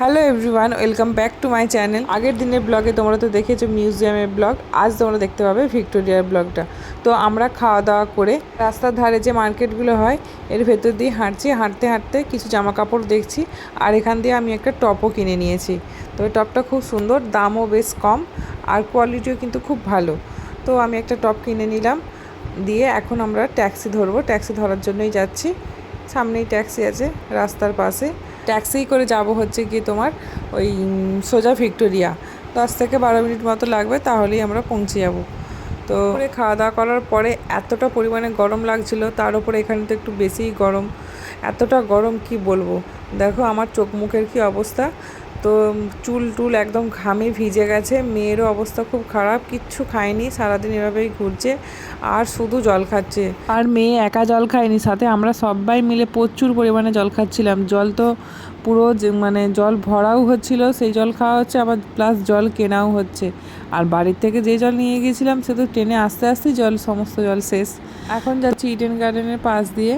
Hello everyone, welcome back to my channel. আগের দিনের ব্লগে তোমরা তো দেখেছ মিউজিয়ামের ব্লগ, আজ তোমরা দেখতে পাবে ভিক্টোরিয়ার ব্লগটা। তো আমরা খাওয়া দাওয়া করে রাস্তার ধারে যে মার্কেটগুলো হয়, এর ভেতর দিয়ে হাঁটছি, হাঁটতে হাঁটতে কিছু জামা কাপড় দেখছি আর এখান দিয়ে আমি একটা টপও কিনে নিয়েছি। তো টপটা খুব সুন্দর, দামও বেশ কম আর কোয়ালিটিও কিন্তু খুব ভালো। তো আমি একটা টপ কিনে নিলাম, দিয়ে এখন আমরা ট্যাক্সি ধরবো। ট্যাক্সি ধরার জন্যই যাচ্ছি। সামনেই ট্যাক্সি আছে রাস্তার পাশে। ট্যাক্সি করে যাব হচ্ছে গিয়ে তোমার ওই সোজা ভিক্টোরিয়া। দশ থেকে বারো মিনিট মতো লাগবে, তাহলেই আমরা পৌঁছে যাব। তো খাওয়া দাওয়া করার পরে এতটা পরিমাণে গরম লাগছিল, তার উপরে এখানে তো একটু বেশিই গরম। এতটা গরম কি বলব? দেখো আমার চোখ মুখের কী অবস্থা। তো চুল টুল একদম ঘামে ভিজে গেছে। মেয়েরও অবস্থা খুব খারাপ কিচ্ছু খায়নি সারাদিন এভাবেই ঘুরছে আর শুধু জল খাচ্ছে। আর মেয়ে একা জল খায়নি সাথে আমরা সবাই মিলে প্রচুর পরিমাণে জল খাচ্ছিলাম। জল তো পুরো মানে জল ভরাও হচ্ছিল সেই জল খাওয়া হচ্ছে আবার প্লাস জল কেনাও হচ্ছে। আর বাড়ির থেকে যে জল নিয়ে গিয়েছিলাম সে তো ট্রেনে আস্তে আস্তেই জল সমস্ত জল শেষ। এখন যাচ্ছি ইডেন গার্ডেনের পাশ দিয়ে।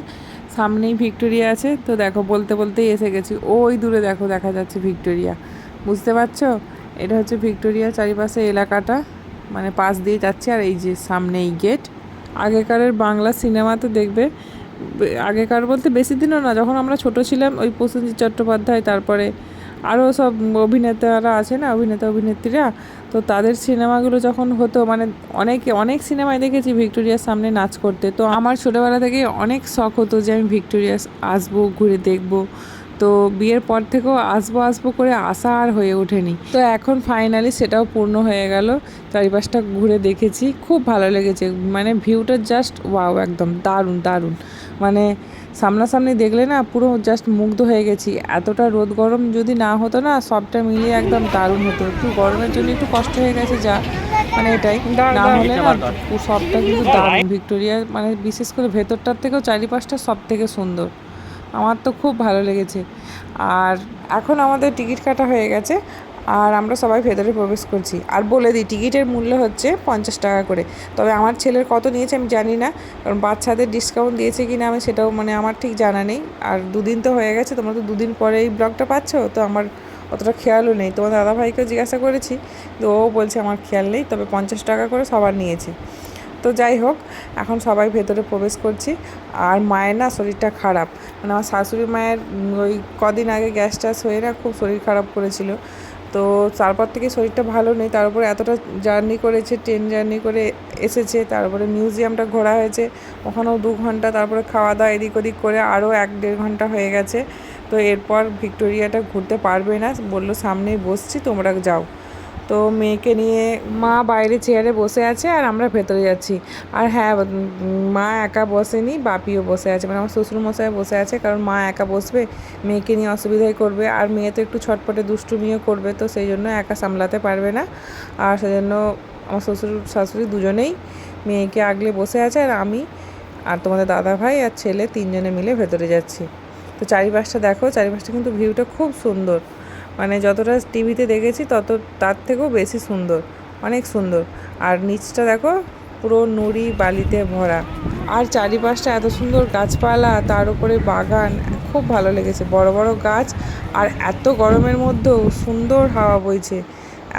সামনেই ভিক্টোরিয়া আছে, তো দেখো বলতে বলতেই এসে গেছি। ওই দূরে দেখো দেখা যাচ্ছে ভিক্টোরিয়া। বুঝতে পারছ? এটা হচ্ছে ভিক্টোরিয়া চারিপাশে এলাকাটা মানে পাশ দিয়ে যাচ্ছে আর এই যে সামনে এই গেট। আগেকারের বাংলা সিনেমাতে দেখবে, আগেকার বলতে বেশি দিনও না, যখন আমরা ছোট ছিলাম ওই প্রসেনজিৎ চট্টোপাধ্যায়, তারপরে আরও সব অভিনেতারা আছে না, অভিনেতা, অভিনেত্রীরা, তো তাদের সিনেমাগুলো যখন হতো মানে অনেকে, অনেক সিনেমায় দেখেছি ভিক্টোরিয়ার সামনে নাচ করতে। তো আমার ছোটোবেলা থেকে অনেক শখ হতো যে আমি ভিক্টোরিয়া আসব, ঘুরে দেখব। তো বিয়ের পর থেকেও আসব আসব করে আশা আর হয়ে ওঠেনি। তো এখন ফাইনালি সেটাও পূর্ণ হয়ে গেল। চারিপাশটা ঘুরে দেখেছি। খুব ভালো লেগেছে। মানে ভিউটা জাস্ট ওয়াও একদম দারুণ দারুণ। মানে সামনাসামনি দেখলে না পুরো জাস্ট মুগ্ধ হয়ে গেছি। এতটা রোদ গরম যদি না হতো না সবটা মিলিয়ে একদম দারুণ হতো। একটু গরমের জন্য একটু কষ্ট হয়ে গেছে যা মানে এটাই। না হলে না সবটা কিন্তু দারুণ। ভিক্টোরিয়া মানে বিশেষ করে ভেতরটার থেকেও চারিপাশটা সব থেকে সুন্দর। আমার তো খুব ভালো লেগেছে। আর এখন আমাদের টিকিট কাটা হয়ে গেছে। আর আমরা সবাই ভেতরে প্রবেশ করছি। আর বলে দিই, টিকিটের মূল্য হচ্ছে পঞ্চাশ টাকা করে। তবে আমার ছেলের কত নিয়েছে আমি জানি না, কারণ বাচ্চাদের ডিসকাউন্ট দিয়েছে কি না আমি সেটাও মানে আমার ঠিক জানা নেই। আর দুদিন তো হয়ে গেছে, তোমরা তো দুদিন পরে এই ব্লগটা পাচ্ছ, তো আমার অতটা খেয়ালও নেই। তোমার দাদাভাইকেও জিজ্ঞাসা করেছি, তো ও বলছে আমার খেয়াল নেই, তবে পঞ্চাশ টাকা করে সবার নিয়েছে। তো যাই হোক, এখন সবাই ভেতরে প্রবেশ করছি। আর মায়ের না শরীরটা খারাপ। মানে আমার শাশুড়ি মায়ের ওই কদিন আগে গ্যাস ট্যাস হয়ে না খুব শরীর খারাপ করেছিল। তো তারপর থেকে শরীরটা ভালো নেই, তার উপরে এতটা জার্নি করেছে ট্রেন জার্নি করে এসেছে তারপরে মিউজিয়ামটা ঘোরা হয়েছে, ওখানেও দু ঘণ্টা, তারপরে খাওয়া দাওয়া এদিক ওদিক করে আরও এক দেড় ঘণ্টা হয়ে গেছে। তো এরপর ভিক্টোরিয়াটা ঘুরতে পারবে না, বলল সামনেই বসছি, তোমরা যাও। তো মেয়েকে নিয়ে মা বাইরে চেয়ারে বসে আছে আর আমরা ভেতরে যাচ্ছি। আর হ্যাঁ মা একা বসেনি, বাপিও বসে আছে। মানে আমার শ্বশুরমশাই বসে আছে, কারণ মা একা বসবে, মেয়েকে নিয়ে অসুবিধাই করবে। আর মেয়ে তো একটু ছটপটে দুষ্টুমিও করবে, তো সেই জন্য একা সামলাতে পারবে না। আর সেজন্য আমার শ্বশুর, শাশুড়ি দুজনেই মেয়েকে আগলে বসে আছে আর আমি আর তোমাদের দাদা ভাই আর ছেলে তিনজনে মিলে ভেতরে যাচ্ছি। তো চারিপাশটা দেখো, চারিপাশটা কিন্তু ভিউটা খুব সুন্দর। মানে যতটা টিভিতে দেখেছি তত তার থেকেও বেশি সুন্দর, অনেক সুন্দর। আর নিচটা দেখো, পুরো নুড়ি বালিতে ভরা। আর চারিপাশটা এত সুন্দর গাছপালা, তার উপরে বাগান, খুব ভালো লেগেছে। বড় বড় গাছ আর এত গরমের মধ্যেও সুন্দর হাওয়া বইছে।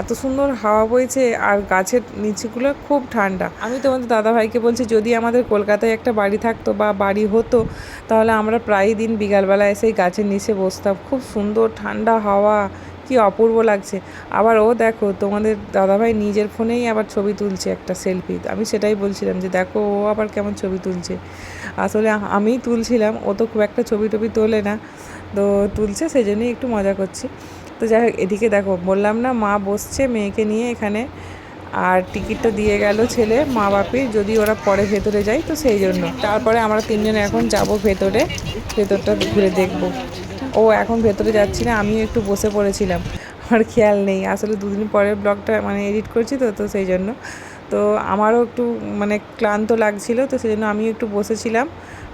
এত সুন্দর হাওয়া বইছে আর গাছের নিচেগুলো খুব ঠান্ডা। আমি তোমাদের দাদাভাইকে বলছি, যদি আমাদের কলকাতায় একটা বাড়ি থাকতো বা বাড়ি হতো, তাহলে আমরা প্রায় দিন বিকালবেলা এসে গাছের নিচে বসতাম। খুব সুন্দর ঠান্ডা হাওয়া, কি অপূর্ব লাগছে। আবার ও দেখো, তোমাদের দাদাভাই নিজের ফোনেই আবার ছবি তুলছে একটা সেলফি আমি সেটাই বলছিলাম যে, দেখো, ও আবার কেমন ছবি তুলছে। আসলে আমিই তুলছিলাম, ও তো খুব একটা ছবি টবি তোলে না, তো তুলছে সেই জন্যই একটু মজা করছি। তো যাই হোক, এদিকে দেখো, বললাম না, মা বসছে মেয়েকে নিয়ে এখানে। আর টিকিটটা দিয়ে গেল ছেলে, মা বাপির, যদি ওরা পরে ভেতরে যায়, তো সেই জন্য। তারপরে আমরা তিনজন এখন যাব ভেতরে, ভেতরটা ঘুরে দেখব। ও এখন ভেতরে যাচ্ছি না, আমিও একটু বসে পড়েছিলাম। আমার খেয়াল নেই, আসলে দুদিন পরে ব্লগটা মানে এডিট করছি তো তো সেই জন্য। তো আমারও একটু মানে ক্লান্ত লাগছিল, তো সেই জন্য আমিও একটু বসেছিলাম।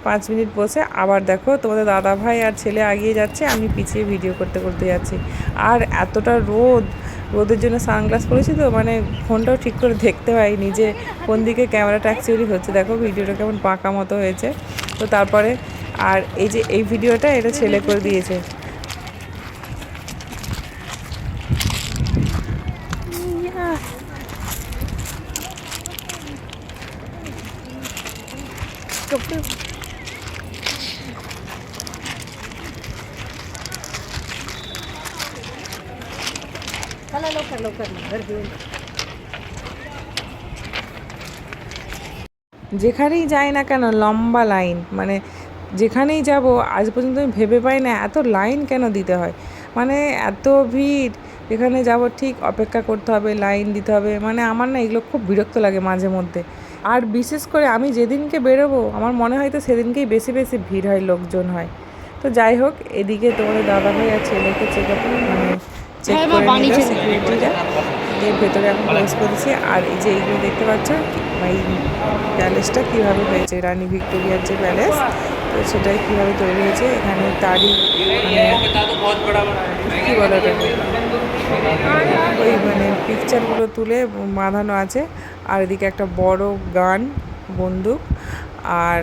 পাঁচ মিনিট বসে আবার দেখো তোমাদের দাদা ভাই আর ছেলে আগিয়ে যাচ্ছে, আমি পিছিয়ে ভিডিও করতে করতে যাচ্ছি। আর এতটা রোদ, রোদের জন্য সানগ্লাস পরেছি তো মানে ফোনটাও ঠিক করে দেখতে পাইনি যে কোন দিকে ক্যামেরাটা অ্যাকচুয়ালি হচ্ছে। দেখো ভিডিওটা কেমন পাকা মতো হয়েছে। তো তারপরে, আর এই যে এই ভিডিওটা এটা ছেলে করে দিয়েছে। चला लवकर लवकर गर्दी होईल যেখানেই যাই না কেন লম্বা লাইন মানে যেখানেই যাব আজ পর্যন্ত আমি ভেবে পাই না এত লাইন কেন দিতে হয় মানে এত ভিড় যেখানে যাব ঠিক অপেক্ষা করতে হবে লাইন দিতে হবে মানে আমার না এগুলো খুব বিরক্ত লাগে মাঝে মধ্যে আর বিশেষ করে আমি যেদিনকে বেরোবো আমার মনে হয় তো সেদিনকেই বেশি বেশি ভিড় হয় লোকজন হয় তো যাই হোক এদিকে তোমাদের দাদা ভাই আর ছেলেকে চেক আপ মানে চেক হ্যাঁ, করে। নিল সিকিউরিটিরা এর ভেতরে এখন প্রবেশ করেছি। আর এই যে এইগুলো দেখতে পাচ্ছ এই প্যালেসটা কীভাবে হয়েছে? রানী ভিক্টোরিয়ার যে প্যালেস তো সেটাই কীভাবে তৈরি হয়েছে? এখানে তারই মানে কী বলে ওটাকে? ওই মানে পিকচারগুলো তুলে বাঁধানো আছে। আর এদিকে একটা বড় গান বন্দুক। আর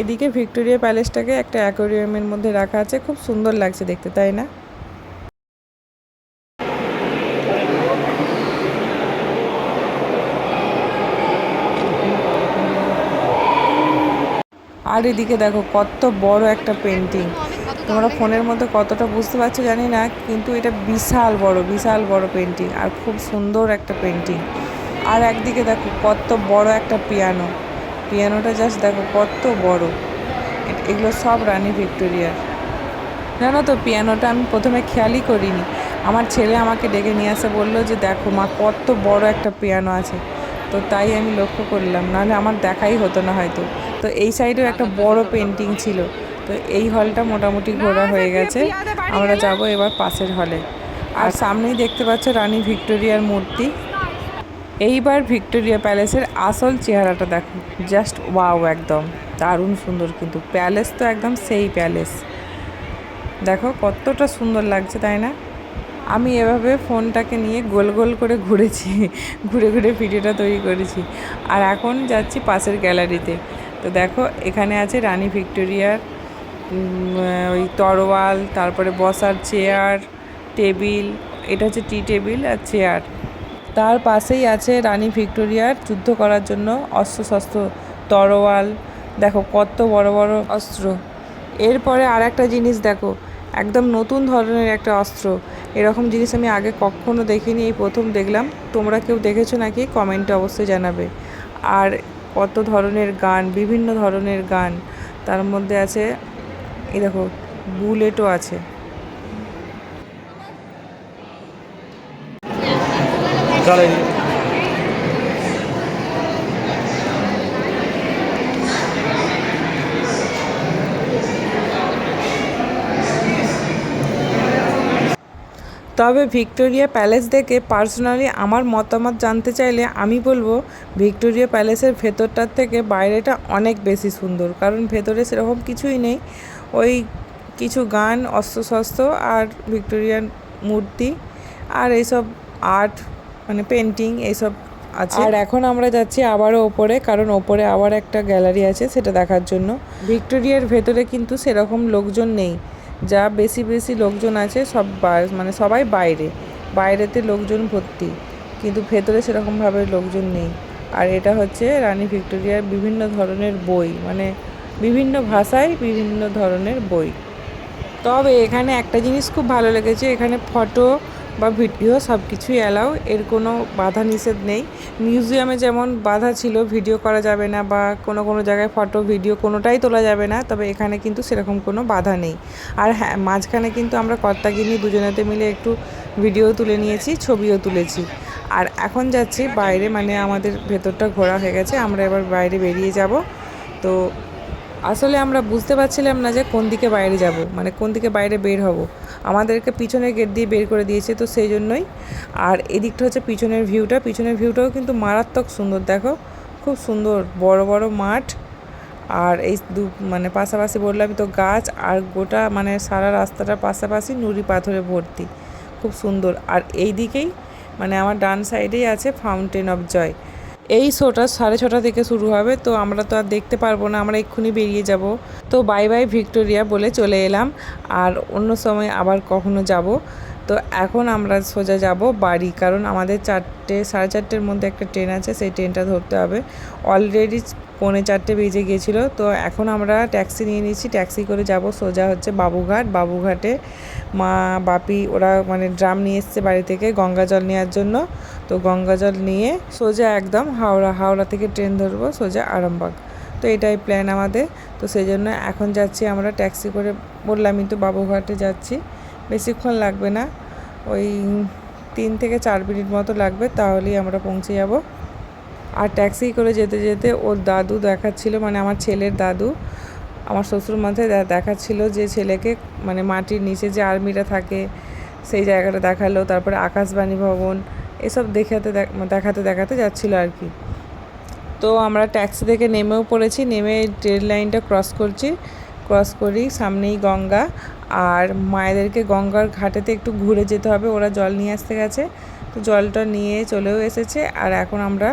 এদিকে ভিক্টোরিয়া প্যালেসটাকে একটা অ্যাকোরিয়ামের মধ্যে রাখা আছে। খুব সুন্দর লাগছে দেখতে তাই না? আর এদিকে দেখো, কত বড় একটা পেন্টিং তোমরা ফোনের মধ্যে কতটা বুঝতে পারছ জানি না, কিন্তু এটা বিশাল বড় বিশাল বড় পেন্টিং আর খুব সুন্দর একটা পেন্টিং আর একদিকে দেখো, কত বড় একটা পিয়ানো পিয়ানোটা জাস্ট দেখো, কত বড়। এগুলো সব রানী ভিক্টোরিয়ার। জানো তো পিয়ানোটা আমি প্রথমে খেয়ালই করিনি। আমার ছেলে আমাকে ডেকে নিয়ে আসে, বলল যে দেখো মা, কত বড় একটা পিয়ানো আছে। তো তাই আমি লক্ষ্য করলাম নাহলে আমার দেখাই হতো না হয়তো। তো এই সাইডেও একটা বড় পেন্টিং ছিল তো এই হলটা মোটামুটি ঘোরা হয়ে গেছে। আমরা যাব এবার পাশের হলে আর সামনেই দেখতে পাচ্ছ রানী ভিক্টোরিয়ার মূর্তি। এইবার ভিক্টোরিয়া প্যালেসের আসল চেহারাটা দেখো জাস্ট ওয়াও একদম দারুণ সুন্দর কিন্তু প্যালেস তো একদম সেই প্যালেস দেখো কতটা সুন্দর লাগছে তাই না? আমি এভাবে ফোনটাকে নিয়ে গোল গোল করে ঘুরেছি, ঘুরে ঘুরে ভিডিওটা তৈরি করেছি। আর এখন যাচ্ছি পাশের গ্যালারিতে। তো দেখো, এখানে আছে রানী ভিক্টোরিয়ার ওই তরোয়াল, তারপরে বসার চেয়ার, টেবিল, এটা হচ্ছে টি টেবিল আর চেয়ার। তার পাশেই আছে রানী ভিক্টোরিয়ার যুদ্ধ করার জন্য অস্ত্রশস্ত্র, তরোয়াল। দেখো, কত বড় বড় অস্ত্র। এরপরে আর একটা জিনিস দেখো, একদম নতুন ধরনের একটা অস্ত্র। এরকম জিনিস আমি আগে কখনো দেখিনি, এই প্রথম দেখলাম। তোমরা কেউ দেখেছ নাকি? কমেন্টে অবশ্যই জানাবে। আর কত ধরনের গান, বিভিন্ন ধরনের গান, তার মধ্যে আছে, এই দেখো, বুলেটও আছে। তবে ভিক্টোরিয়া প্যালেস দেখে পার্সোনালি আমার মতামত জানতে চাইলে আমি বলব ভিক্টোরিয়া প্যালেসের ভেতরটার থেকে বাইরেটা অনেক বেশি সুন্দর। কারণ ভেতরে সেরকম কিছুই নেই। ওই কিছু গান অস্ত্রশস্ত্র আর ভিক্টোরিয়ান মূর্তি আর এইসব আর্ট মানে পেন্টিং এইসব আছে। আর এখন আমরা যাচ্ছি আবারও ওপরে কারণ ওপরে আবার একটা গ্যালারি আছে সেটা দেখার জন্য। ভিক্টোরিয়ার ভেতরে কিন্তু সেরকম লোকজন নেই। যা বেশি বেশি লোকজন আছে, সব মানে সবাই বাইরে। বাইরেতে লোকজন ভর্তি, কিন্তু ভেতরে সেরকমভাবে লোকজন নেই। আর এটা হচ্ছে রানী ভিক্টোরিয়ার বিভিন্ন ধরনের বই মানে বিভিন্ন ভাষায় বিভিন্ন ধরনের বই। তবে এখানে একটা জিনিস খুব ভালো লেগেছে, এখানে ফটো বা ভিডিও সব কিছুই অ্যালাউ, এর কোনো বাধা নিষেধ নেই। মিউজিয়ামে যেমন বাধা ছিল, ভিডিও করা যাবে না বা কোনো কোনো জায়গায় ফটো, ভিডিও কোনোটাই তোলা যাবে না, তবে এখানে কিন্তু সেরকম কোনো বাধা নেই। আর হ্যাঁ মাঝখানে কিন্তু আমরা কর্তাগিনি দুজনেতে মিলে একটু ভিডিও তুলে নিয়েছি, ছবিও তুলেছি। আর এখন যাচ্ছি বাইরে মানে আমাদের ভেতরটা ঘোরা হয়ে গেছে, আমরা এবার বাইরে বেরিয়ে যাব। তো আসলে আমরা বুঝতে পারছিলাম না যে কোন দিকে বাইরে যাব মানে কোন দিকে বাইরে বের হব। আমাদেরকে পিছনের গেট দিয়ে বের করে দিয়েছে, তো সেই জন্যই। আর এদিকটা হচ্ছে পিছনের ভিউটা পিছনের ভিউটাও কিন্তু মারাত্মক সুন্দর, দেখো। খুব সুন্দর, বড় বড় মাঠ। আর এই দু মানে পাশাপাশি বললাম, তো গাছ আর গোটা মানে সারা রাস্তাটার পাশাপাশি নুড়ি পাথরে ভর্তি। খুব সুন্দর। আর এই দিকেই মানে আমার ডান সাইডেই আছে ফাউন্টেন অফ জয় এই শোটা সাড়ে ছটা থেকে শুরু হবে, তো আমরা তো আর দেখতে পারব না, আমরা এক্ষুনি বেরিয়ে যাব। তো বাই বাই ভিক্টোরিয়া বলে চলে এলাম, আর অন্য সময় আবার কখনো যাব। তো এখন আমরা সোজা যাব বাড়ি, কারণ আমাদের চারটে, সাড়ে চারটের মধ্যে একটা ট্রেন আছে, সেই ট্রেনটা ধরতে হবে। অলরেডি পৌনে চারটে বেজে গিয়েছিল, তো এখন আমরা ট্যাক্সি নিয়ে নিয়েছি ট্যাক্সি করে যাব সোজা হচ্ছে বাবুঘাট। বাবুঘাটে মা, বাপি, ওরা মানে ড্রাম নিয়ে এসছে বাড়ি থেকে গঙ্গা জল নেওয়ার জন্য। তো গঙ্গা জল নিয়ে সোজা একদম হাওড়া হাওড়া থেকে ট্রেন ধরবো সোজা আরামবাগ। তো এটাই প্ল্যান আমাদের। তো সেই জন্য এখন যাচ্ছি আমরা ট্যাক্সি করে, বললামই তো বাবুঘাটে যাচ্ছি। বেশিক্ষণ লাগবে না। ওই তিন থেকে চার মিনিট মতো লাগবে, তাহলেই আমরা পৌঁছে যাব। আর ট্যাক্সি করে যেতে যেতে ওর দাদু দেখাচ্ছিল মানে আমার ছেলের দাদু, আমার শ্বশুর মাথায় দেখাচ্ছিল যে ছেলেকে মানে মাটির নিচে যে আর্মিরা থাকে, সেই জায়গাটা দেখাল, তারপরে আকাশবাণী ভবন, এসব দেখাতে দেখাতে দেখাতে যাচ্ছিল আর কি। তো আমরা ট্যাক্সি থেকে নেমেও পড়েছি, নেমে ট্রেন লাইনটা ক্রস করছি, ক্রস করি সামনেই গঙ্গা আর মায়েদেরকে গঙ্গার ঘাটেতে একটু ঘুরে যেতে হবে, ওরা জল নিয়ে আসতে গেছে। তো জলটা নিয়ে চলেও এসেছে আর এখন আমরা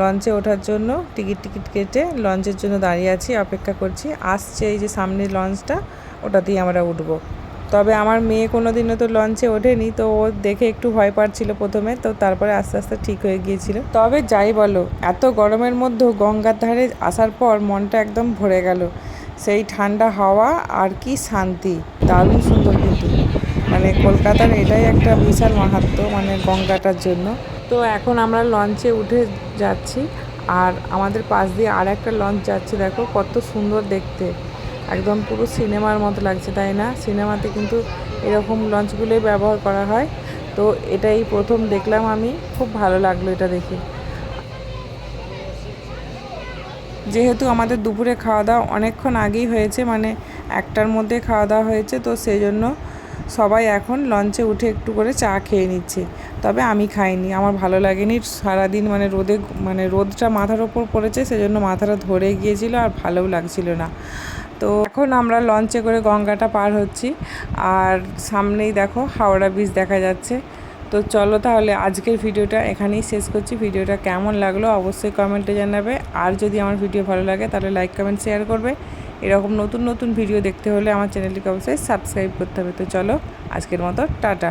লঞ্চে ওঠার জন্য টিকিট টিকিট কেটে লঞ্চের জন্য দাঁড়িয়ে আছি, অপেক্ষা করছি। আসছে এই যে সামনে লঞ্চটা, ওটাতেই আমরা উঠব। তবে আমার মেয়ে কোনো দিনও তো লঞ্চে ওঠেনি, তো ও দেখে একটু ভয় পাচ্ছিল প্রথমে, তো তারপরে আস্তে আস্তে ঠিক হয়ে গিয়েছিল। তবে যাই বলো, এত গরমের মধ্যেও গঙ্গার ধারে আসার পর মনটা একদম ভরে গেল। সেই ঠান্ডা হাওয়া আর কি শান্তি। দারুণ সুন্দর কিন্তু। মানে কলকাতার এটাই একটা বিশাল মাহাত্ম মানে গঙ্গাটার জন্য। তো এখন আমরা লঞ্চে উঠে যাচ্ছি। আর আমাদের পাশ দিয়ে আর একটা লঞ্চ যাচ্ছে, দেখো কত সুন্দর দেখতে। একদম পুরো সিনেমার মতো লাগছে, তাই না? সিনেমাতে কিন্তু এরকম লঞ্চগুলোই ব্যবহার করা হয়। তো এটাই প্রথম দেখলাম আমি। খুব ভালো লাগল এটা দেখে। যেহেতু আমাদের দুপুরে খাওয়া দাওয়া অনেকক্ষণ আগেই হয়েছে মানে একটার মধ্যে খাওয়া দাওয়া হয়েছে, তো সেই জন্য সবাই এখন লঞ্চে উঠে একটু করে চা খেয়ে নিচ্ছে। তবে আমি খাইনি, আমার ভালো লাগেনি, সারাদিন মানে রোদে মানে রোদটা মাথার ওপর পড়েছে, সেজন্য মাথাটা ধরে গিয়েছিল আর ভালোও লাগছিল না। তো এখন আমরা লঞ্চে করে গঙ্গাটা পার হচ্ছি, আর সামনেই দেখো হাওড়া ব্রিজ দেখা যাচ্ছে। তো চলো তাহলে আজকের ভিডিওটা এখানেই শেষ করছি। ভিডিওটা কেমন লাগল অবশ্যই কমেন্টে জানাবে। আর যদি আমার ভিডিও ভালো লাগে তাহলে লাইক কমেন্ট শেয়ার করবে। এরকম নতুন নতুন ভিডিও দেখতে হলে আমার চ্যানেলটিকে অবশ্যই সাবস্ক্রাইব করতে হবে। তো চলো আজকের মতো, টাটা।